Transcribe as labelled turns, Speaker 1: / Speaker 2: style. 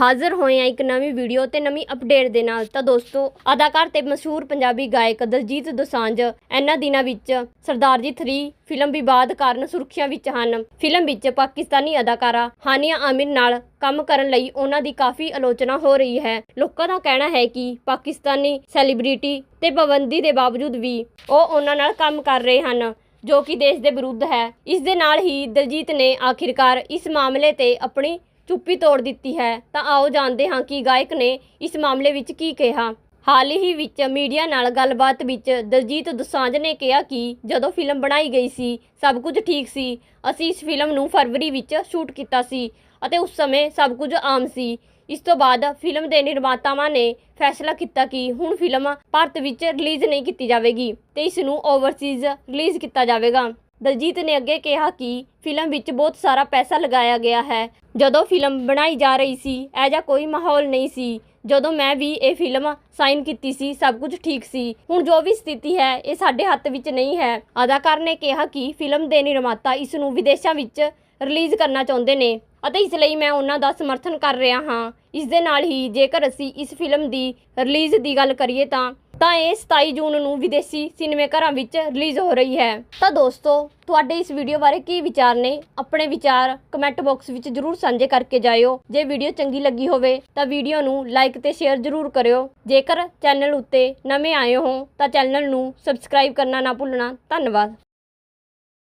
Speaker 1: ਹਾਜ਼ਰ ਹੋਏ ਆ ਇੱਕ ਨਵੀਂ ਵੀਡੀਓ ਤੇ ਨਵੀਂ ਅਪਡੇਟ ਦੇ ਨਾਲ। ਤਾਂ ਦੋਸਤੋ, ਅਦਾਕਾਰ ਤੇ ਮਸ਼ਹੂਰ ਪੰਜਾਬੀ ਗਾਇਕ ਦਲਜੀਤ ਦੋਸਾਂਝ ਇਹਨਾਂ ਦਿਨਾਂ ਵਿੱਚ ਸਰਦਾਰ ਜੀ 3 ਫਿਲਮ ਵਿਵਾਦ ਕਾਰਨ ਸੁਰਖੀਆਂ ਵਿੱਚ ਹਨ। ਫਿਲਮ ਵਿੱਚ ਪਾਕਿਸਤਾਨੀ ਅਦਾਕਾਰਾ ਹਾਨੀਆ ਆਮਿਰ ਨਾਲ ਕੰਮ ਕਰਨ ਲਈ ਉਹਨਾਂ ਦੀ ਕਾਫੀ ਆਲੋਚਨਾ ਹੋ ਰਹੀ ਹੈ। ਲੋਕਾਂ ਦਾ ਕਹਿਣਾ ਹੈ ਕਿ ਪਾਕਿਸਤਾਨੀ ਸੈਲੀਬ੍ਰਿਟੀ ਤੇ ਪਾਬੰਦੀ ਦੇ ਬਾਵਜੂਦ ਵੀ ਉਹ ਉਹਨਾਂ ਨਾਲ ਕੰਮ ਕਰ ਰਹੇ ਹਨ, ਜੋ ਕਿ ਦੇਸ਼ ਦੇ ਵਿਰੁੱਧ ਹੈ। ਇਸ ਦੇ ਨਾਲ ਹੀ ਦਲਜੀਤ ਨੇ ਆਖਿਰਕਾਰ ਇਸ ਮਾਮਲੇ ਤੇ ਆਪਣੀ ਚੁੱਪੀ ਤੋੜ ਦਿੱਤੀ ਹੈ। ਤਾਂ ਆਓ ਜਾਣਦੇ ਹਾਂ ਕਿ ਗਾਇਕ ਨੇ ਇਸ ਮਾਮਲੇ ਵਿੱਚ ਕੀ ਕਿਹਾ। ਹਾਲ ਹੀ ਵਿੱਚ ਮੀਡੀਆ ਨਾਲ ਗੱਲਬਾਤ ਵਿੱਚ ਦਲਜੀਤ ਦੁਸਾਂਝ ਨੇ ਕਿਹਾ ਕਿ ਜਦੋਂ ਫਿਲਮ ਬਣਾਈ ਗਈ ਸੀ, ਸਭ ਕੁਝ ਠੀਕ ਸੀ। ਅਸੀਂ ਇਸ ਫਿਲਮ ਨੂੰ ਫਰਵਰੀ ਵਿੱਚ ਸ਼ੂਟ ਕੀਤਾ ਸੀ ਅਤੇ ਉਸ ਸਮੇਂ ਸਭ ਕੁਝ ਆਮ ਸੀ। ਇਸ ਤੋਂ ਬਾਅਦ ਫਿਲਮ ਦੇ ਨਿਰਮਾਤਾਵਾਂ ਨੇ ਫੈਸਲਾ ਕੀਤਾ ਕਿ ਹੁਣ ਫਿਲਮ ਭਾਰਤ ਵਿੱਚ ਰਿਲੀਜ਼ ਨਹੀਂ ਕੀਤੀ ਜਾਵੇਗੀ ਤੇ ਇਸ ਨੂੰ ਓਵਰਸੀਜ਼ ਰਿਲੀਜ਼ ਕੀਤਾ ਜਾਵੇਗਾ। ਦਲਜੀਤ ਨੇ ਅੱਗੇ ਕਿਹਾ ਕਿ ਫਿਲਮ ਵਿੱਚ ਬਹੁਤ ਸਾਰਾ ਪੈਸਾ ਲਗਾਇਆ ਗਿਆ ਹੈ। ਜਦੋਂ ਫਿਲਮ ਬਣਾਈ ਜਾ ਰਹੀ ਸੀ, ਇਹ ਜਿਹਾ ਕੋਈ ਮਾਹੌਲ ਨਹੀਂ ਸੀ। ਜਦੋਂ ਮੈਂ ਵੀ ਇਹ ਫਿਲਮ ਸਾਈਨ ਕੀਤੀ ਸੀ, ਸਭ ਕੁਝ ਠੀਕ ਸੀ। ਹੁਣ ਜੋ ਵੀ ਸਥਿਤੀ ਹੈ, ਇਹ ਸਾਡੇ ਹੱਥ ਵਿੱਚ ਨਹੀਂ ਹੈ। ਅਦਾਕਾਰ ਨੇ ਕਿਹਾ ਕਿ ਫਿਲਮ ਦੇ ਨਿਰਮਾਤਾ ਇਸ ਨੂੰ ਵਿਦੇਸ਼ਾਂ ਵਿੱਚ ਰਿਲੀਜ਼ ਕਰਨਾ ਚਾਹੁੰਦੇ ਨੇ ਅਤੇ ਇਸ ਲਈ ਮੈਂ ਉਹਨਾਂ ਦਾ ਸਮਰਥਨ ਕਰ ਰਿਹਾ ਹਾਂ। ਇਸ ਦੇ ਨਾਲ ਹੀ ਜੇਕਰ ਅਸੀਂ ਇਸ ਫਿਲਮ ਦੀ ਰਿਲੀਜ਼ ਦੀ ਗੱਲ ਕਰੀਏ ਤਾਂ ਤਾਂ ਇਹ 27 ਜੂਨ ਨੂੰ ਵਿਦੇਸ਼ੀ ਸਿਨੇਮੇ ਘਰਾਂ ਵਿੱਚ ਰਿਲੀਜ਼ ਹੋ ਰਹੀ ਹੈ। ਤਾਂ ਦੋਸਤੋ, ਤੁਹਾਡੇ ਇਸ ਵੀਡੀਓ ਬਾਰੇ ਕੀ ਵਿਚਾਰ ਨੇ? ਆਪਣੇ ਵਿਚਾਰ ਕਮੈਂਟ ਬਾਕਸ ਵਿੱਚ ਜਰੂਰ ਸਾਂਝੇ ਕਰਕੇ ਜਾਇਓ। ਜੇ ਵੀਡੀਓ ਚੰਗੀ ਲੱਗੀ ਹੋਵੇ, ਤਾਂ ਵੀਡੀਓ ਨੂੰ ਲਾਈਕ ਤੇ ਸ਼ੇਅਰ ਜਰੂਰ ਕਰਿਓ। ਜੇਕਰ ਚੈਨਲ ਉੱਤੇ ਨਵੇਂ ਆਏ ਹੋ, ਤਾਂ ਚੈਨਲ ਨੂੰ ਸਬਸਕ੍ਰਾਈਬ ਕਰਨਾ ਨਾ ਭੁੱਲਣਾ। ਧੰਨਵਾਦ।